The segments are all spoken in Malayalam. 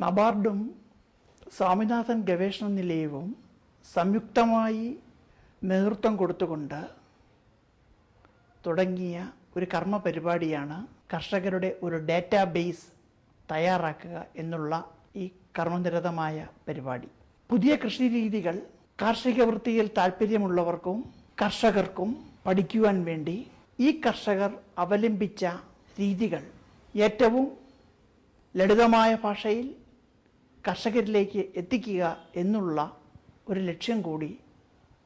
നബാർഡും സ്വാമിനാഥൻ ഗവേഷണ നിലയവും സംയുക്തമായി നേതൃത്വം കൊടുത്തുകൊണ്ട് തുടങ്ങിയ ഒരു കർമ്മ പരിപാടിയാണ് കർഷകരുടെ ഒരു ഡാറ്റാബേസ് തയ്യാറാക്കുക എന്നുള്ള ഈ കർമ്മനിരതമായ പരിപാടി. പുതിയ കൃഷി രീതികൾ കാർഷിക വൃത്തിയിൽ താല്പര്യമുള്ളവർക്കും കർഷകർക്കും പഠിക്കുവാൻ വേണ്ടി ഈ കർഷകർ അവലംബിച്ച രീതികൾ ഏറ്റവും ലളിതമായ ഭാഷയിൽ കർഷകരിലേക്ക് എത്തിക്കുക എന്നുള്ള ഒരു ലക്ഷ്യം കൂടി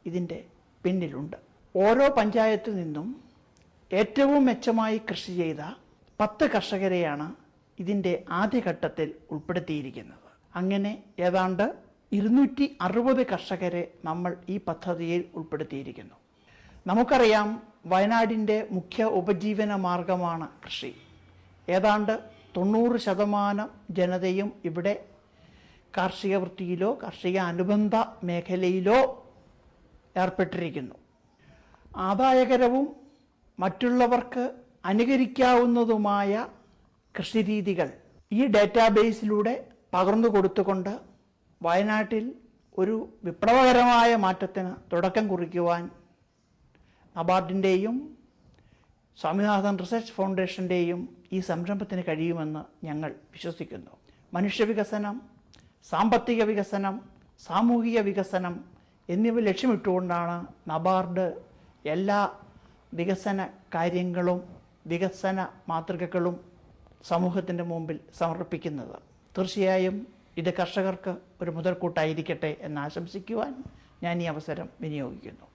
ഇതിന്റെ പിന്നിലുണ്ട്. ഓരോ പഞ്ചായത്തിൽ നിന്നും ഏറ്റവും മെച്ചമായി കൃഷി ചെയ്ത പത്ത് കർഷകരെയാണ് ഇതിന്റെ ആദ്യഘട്ടത്തിൽ ഉൾപ്പെടുത്തിയിരിക്കുന്നത്. അങ്ങനെ ഏതാണ്ട് ഇരുന്നൂറ്റി അറുപത് കർഷകരെ നമ്മൾ ഈ പദ്ധതിയിൽ ഉൾപ്പെടുത്തിയിരിക്കുന്നു. നമുക്കറിയാം വയനാടിന്റെ മുഖ്യ ഉപജീവന മാർഗമാണ് കൃഷി. ഏതാണ്ട് തൊണ്ണൂറ് ശതമാനം ജനതയും ഇവിടെ കാർഷിക വൃത്തിയിലോ കാർഷിക അനുബന്ധ മേഖലയിലോ ഏർപ്പെട്ടിരിക്കുന്നു. ആദായകരവും മറ്റുള്ളവർക്ക് അനുകരിക്കാവുന്നതുമായ കൃഷിരീതികൾ ഈ ഡാറ്റാബേസിലൂടെ പകർന്നു കൊടുത്തുകൊണ്ട് വയനാട്ടിൽ ഒരു വിപ്ലവകരമായ മാറ്റത്തിന് തുടക്കം കുറിക്കുവാൻ നബാർഡിന്റെയും സ്വാമിനാഥൻ റിസർച്ച് ഫൗണ്ടേഷന്റെയും ഈ സംരംഭത്തിന് കഴിയുമെന്ന് ഞങ്ങൾ വിശ്വസിക്കുന്നു. മനുഷ്യവികസനം സാമ്പത്തിക വികസനം സാമൂഹിക വികസനം എന്നിവ ലക്ഷ്യമിട്ടുകൊണ്ടാണ് നബാർഡ് എല്ലാ വികസന കാര്യങ്ങളും വികസന മാതൃകകളും സമൂഹത്തിന്റെ മുമ്പിൽ സമർപ്പിക്കുന്നത്. തീർച്ചയായും ഇത് കർഷകർക്ക് ഒരു മുതൽക്കൂട്ടായിരിക്കട്ടെ എന്ന് ആശംസിക്കുവാൻ ഞാൻ ഈ അവസരം വിനിയോഗിക്കുന്നു.